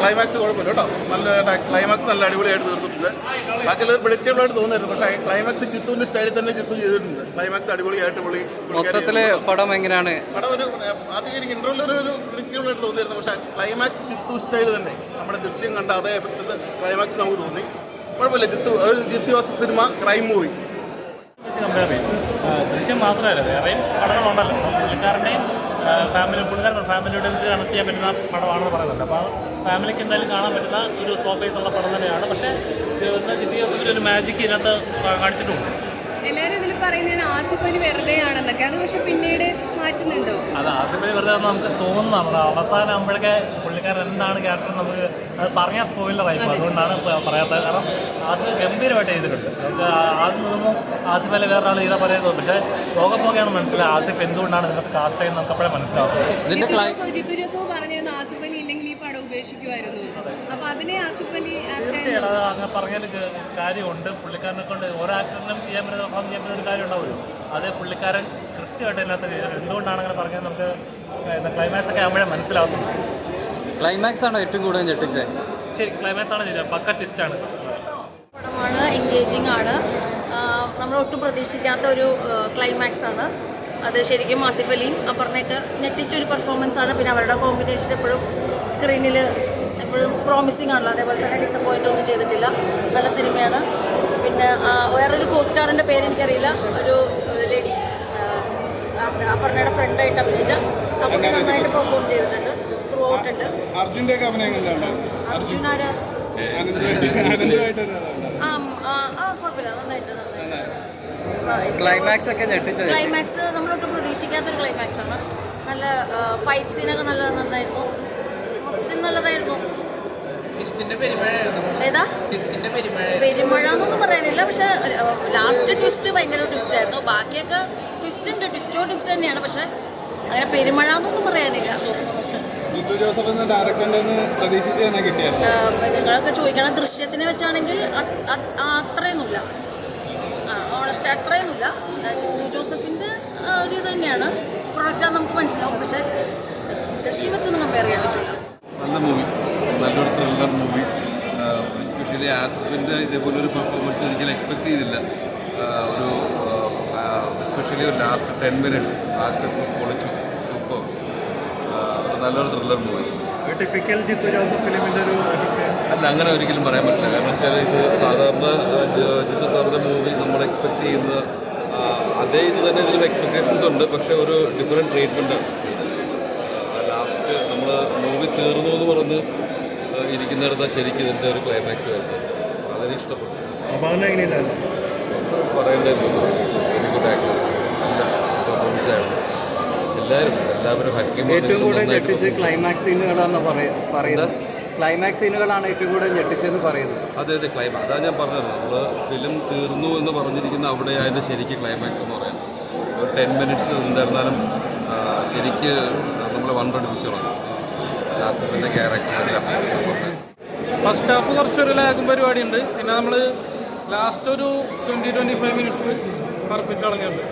Climax കുഴപ്പമില്ല കേട്ടോ. നല്ല ക്ലൈമാക്സ് നല്ല അടിപൊളിയായിട്ട് തീർത്തിട്ടുണ്ട്. ബാക്കിയുള്ളവർ പ്രിഡിക്റ്റബിൾ ആയിട്ട് തോന്നുന്നു പക്ഷേ ക്ലൈമാക്സ് ജിത്തുവിന്റെ സ്റ്റൈലിൽ തന്നെ ജിത്തു ചെയ്തിട്ടുണ്ട്. ക്ലൈമാക്സ് അടിപൊളിയായിട്ട് പുള്ളി മൊത്തത്തിൽ പടം എങ്ങനെയാണ്? പടം ഒരു ആദ്യം എനിക്ക് ഇന്റർവ്യൂവിൽ ഒരു ആയിട്ട് തോന്നിയിരുന്നു പക്ഷേ ക്ലൈമാക്സ് ജിത്തു സ്റ്റൈൽ തന്നെ. നമ്മുടെ ദൃശ്യം കണ്ട അതേ എഫക്റ്റ് ക്ലൈമാക്സ് നമുക്ക് തോന്നി. കുഴപ്പമില്ല ജിത്തു ഒരു Jithu cinema crime movie compare ചെയ്യും. ദൃശ്യം മാത്രമല്ല വേറെയും പഠനമുണ്ടല്ലോ അപ്പം പുള്ളിക്കാരന്റെയും ഫാമിലി പുള്ളിക്കാരൻ ഫാമിലി വെച്ച് കണക്ട് ചെയ്യാൻ പറ്റുന്ന പടമാണെന്ന് പറയുന്നുണ്ട്. അപ്പോൾ ഫാമിലിക്ക് എന്തായാലും കാണാൻ പറ്റുന്ന ഒരു സോഫേസ് ഉള്ള പടം തന്നെയാണ്. പക്ഷേ ഇന്ന് ജോസഫിന്റെ ഒരു മാജിക് ഇതിനകത്ത് കാണിച്ചിട്ടുണ്ട്. എല്ലാവരും ഇതിൽ പറയുന്നത് ആസിഫ് അലി വെറുതെയാണെന്നൊക്കെയാണ് പക്ഷെ പിന്നീട് മാറ്റുന്നുണ്ടോ? അത് ആസിഫ് ആസിഫലി വെറുതെ നമുക്ക് തോന്നുന്നതാണ്. അവസാനം ആകുമ്പോഴൊക്കെ പുള്ളിക്കാരൻ എന്താണ് ക്യാരക്ടർ നമുക്ക് അത് പറഞ്ഞാൽ സ്പോയിലറായി അതുകൊണ്ടാണ് പറയാത്തത്. കാരണം ആസിഫ് ഗംഭീരമായിട്ട് ചെയ്തിട്ടുണ്ട് നമുക്ക് ആദ്യം തോന്നുമ്പോൾ ആസിഫ് അല്ലെ വേറെ ആൾ ചെയ്താൽ പറയുന്നത് പക്ഷേ പോകെ പോകെയാണ് മനസ്സിലായത് ആസിഫ് എന്തുകൊണ്ടാണ് ഇതിനകത്ത് കാസ്റ്റ് ചെയ്യുന്നത് നമുക്ക് അപ്പോഴേ മനസ്സിലാവും അങ്ങനെ പറഞ്ഞതിൽ കാര്യമുണ്ട്. പുള്ളിക്കാരനെ കൊണ്ട് ഓരോ ആക്ടറിനും ചെയ്യാൻ പറ്റുന്ന പെർഫോം ചെയ്യാൻ പറ്റുന്ന ഒരു കാര്യം ഉണ്ടാവുമല്ലോ. അത് പുള്ളിക്കാരൻ കൃത്യമായിട്ട് ഇതിനകത്ത് ചെയ്തത് എന്തുകൊണ്ടാണ് അങ്ങനെ പറഞ്ഞത് നമുക്ക് ക്ലൈമാക്സ് ഒക്കെ ആകുമ്പോഴേ മനസ്സിലാവുന്നു ക്ലൈമാക്സ് ആണോ ഏറ്റവും കൂടുതൽ ഞെട്ടിച്ചത്? ശരി ക്ലൈമാക്സ് ആണ് ചെയ്തത് പക്ക ട്വിസ്റ്റാണ് പടമാണ് എൻഗേജിങ് ആണ്. നമ്മൾ ഒട്ടും പ്രതീക്ഷിക്കാത്ത ഒരു ക്ലൈമാക്സ് ആണ്. അത് ശരിക്കും ആസിഫ് അലിയും അപർണയൊക്കെ ഞെട്ടിച്ചൊരു പെർഫോമൻസ് ആണ്. പിന്നെ അവരുടെ കോമ്പിനേഷൻ എപ്പോഴും സ്ക്രീനിൽ എപ്പോഴും പ്രോമിസിങ് ആണല്ലോ. അതേപോലെ തന്നെ ഡിസപ്പോയിന്റ് ഒന്നും ചെയ്തിട്ടില്ല. നല്ല സിനിമയാണ്. പിന്നെ വേറൊരു കോ സ്റ്റാറിന്റെ പേര് എനിക്കറിയില്ല. ഒരു ലേഡി അപർണയുടെ ഫ്രണ്ടായിട്ട് അഭിനയിച്ച. അവർക്ക് നന്നായിട്ട് പെർഫോം ചെയ്തിട്ടുണ്ട്. നന്നായിട്ട് ആ, ഇത് ക്ലൈമാക്സ് ഒക്കെ ഞെട്ടിച്ചു ക്ലൈമാക്സ് നമ്മളൊട്ടും പ്രതീക്ഷിക്കാത്തൊരു ക്ലൈമാക്സ് ആണ്. നല്ല ഫൈറ്റ് സീനൊക്കെ നല്ല നന്നായിരുന്നു. മൊത്തത്തിൽ നല്ലതായിരുന്നു. ഏതാ? പെരുമഴ എന്നൊന്നും പറയാനില്ല. പക്ഷെ ലാസ്റ്റ് ട്വിസ്റ്റ് ഭയങ്കര ട്വിസ്റ്റ് ആയിരുന്നു. ബാക്കിയൊക്കെ ട്വിസ്റ്റ് ഉണ്ട്. ട്വിസ്റ്റോ ട്വിസ്റ്റ് തന്നെയാണ്. പക്ഷെ അങ്ങനെ പെരുമഴ എന്നൊന്നും പറയാനില്ല. പക്ഷെ ജിത്തു ജോസഫ് എന്ന ഡയറക്ടറിന്റെ പ്രതീക്ഷിച്ച് തന്നെ കിട്ടിയായിരുന്നു. നിങ്ങളൊക്കെ ചോദിക്കണം ദൃശ്യത്തിനെ വെച്ചാണെങ്കിൽ അത്- അത് അത്രയൊന്നുമില്ല. ഓണസ്റ്റ് അത്രയൊന്നുമില്ല. ജിത്തു ജോസഫിന്റെ ഒരു ഇത് തന്നെയാണ്. പ്രൊഡക്റ്റാന്ന് നമുക്ക് മനസ്സിലാവും. പക്ഷെ ദൃശ്യം വെച്ചൊന്നും കമ്പയർ ചെയ്യാൻ പറ്റില്ല. നല്ല മൂവി നല്ലൊരു ത്രില്ലർ മൂവി എസ്പെഷ്യലി ആസിഫിന്റെ ഇതേപോലെ ഒരു പെർഫോമൻസ് ഒരിക്കലും എക്സ്പെക്ട് ചെയ്തില്ല. ഒരു എസ്പെഷ്യലി ഒരു ലാസ്റ്റ് ടെൻ മിനിറ്റ്സ് ആസിഫ് പൊളിച്ചു. നല്ലൊരു thriller movie typical Jeethu Joseph ഫിലിമിന്റെ ഒരു അല്ല അങ്ങനെ ഒരിക്കലും പറയാൻ പറ്റില്ല. കാരണം വെച്ചാൽ ഇത് സാധാരണ ജിത്തു സാറിന്റെ മൂവി നമ്മൾ എക്സ്പെക്ട് ചെയ്യുന്ന അതേ ഇത് തന്നെ ഇതിലും എക്സ്പെക്ടേഷൻസ് ഉണ്ട്. പക്ഷേ ഒരു ഡിഫറെന്റ് ആണ്. ലാസ്റ്റ് നമ്മൾ മൂവി തീർന്നു എന്ന് പറഞ്ഞ് ഇരിക്കുന്നിടത്ത് ശരിക്കും ഇതിന്റെ ഒരു ക്ലൈമാക്സ് വരുന്നത്. അതിന് ഇഷ്ടപ്പെട്ടു. പറയേണ്ടത് ഗുഡ് ആക്ടേഴ്സ് നല്ല പെർഫോമൻസ് ആയിരുന്നു. എല്ലാവരും എല്ലാവരും ഏറ്റവും കൂടുതൽ ഞെട്ടിച്ച് ക്ലൈമാക്സ് സീനുകളാണ് പറയ- പറയുന്നത്. ക്ലൈമാക്സ് സീനുകളാണ് ഏറ്റവും കൂടുതൽ ഞെട്ടിച്ചെന്ന് പറയുന്നത്. അതെ അതെ ക്ലൈമാക്സ് അതാണ് ഞാൻ പറഞ്ഞത്. നമ്മൾ ഫിലിം തീർന്നു എന്ന് പറഞ്ഞിരിക്കുന്ന അവിടെ അതിന്റെ ശരിക്ക് ക്ലൈമാക്സ് എന്ന് പറയുന്നത് ഒരു ടെൻ മിനിറ്റ്സ് എന്തായിരുന്നാലും ശരിക്ക് നമ്മൾ വൺ ലാസിഫിന്റെ ക്യാരക്ടർ ഫസ്റ്റ് ഹാഫ് കുറച്ചൊരു ലാഗും പരിപാടിയുണ്ട്. പിന്നെ നമ്മൾ ലാസ്റ്റ് ഒരു ട്വന്റി ട്വന്റി ഫൈവ് മിനിറ്റ്സ് പറപ്പിച്ച് കളഞ്ഞിട്ടുണ്ട്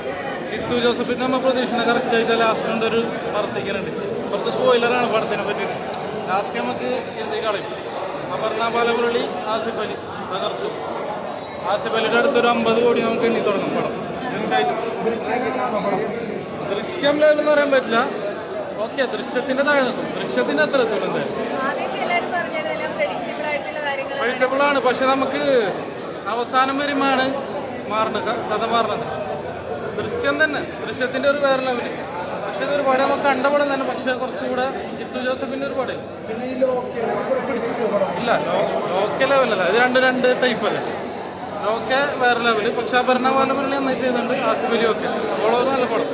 ജിത്തു ജോസഫിന് നമ്മൾ പ്രതീക്ഷിക്കുന്ന കറക്റ്റ് ആയിട്ട് ലാസ്റ്റ് ഉണ്ട് ഒരു വർദ്ധിക്കുന്നുണ്ട് കുറച്ച് സ്പോയിലറാണ് പടത്തിനെ പറ്റിയിട്ട്. ലാസ്റ്റ് നമുക്ക് എന്തെങ്കിലും കളയും? അപർണ ബാലമുരളി ആസിഫ് അലി തകർത്തു. ആസിഫ് അലിയുടെ അടുത്തൊരു അമ്പത് കോടി നമുക്ക് എണ്ണി തുടങ്ങും പടം. ദൃശ്യം ലെവൽ എന്ന് പറയാൻ പറ്റില്ല. ഓക്കെ ദൃശ്യത്തിന്റെ താഴെ നിൽക്കും. ദൃശ്യത്തിന്റെ അത്ര എത്തുള്ളൂ എന്തായാലും. പ്രഡിക്റ്റബിൾ ആണ്. പക്ഷെ നമുക്ക് അവസാനം വരുമാണ് ക- കഥ മാറുന്നത് ദൃശ്യം തന്നെ. ദൃശ്യത്തിന്റെ ഒരു വേറെ ലെവൽ പക്ഷെ ഇതൊരു പടം നമുക്ക് കണ്ട പടം തന്നെ പക്ഷെ കുറച്ചുകൂടെ ജിത്തു ജോസഫിന്റെ ഒരു പടം ഇല്ല ലോക്കൽ ലെവലല്ല ഇത് രണ്ട് രണ്ട് ടൈപ്പ് അല്ലേ? ലോക്കെ വേറെ ലെവൽ പക്ഷെ അപർണ ബാലമുരളി നന്നായി ചെയ്യുന്നുണ്ട് ആസ്പിരി ഒക്കെ. ഓളോ നല്ല പടം.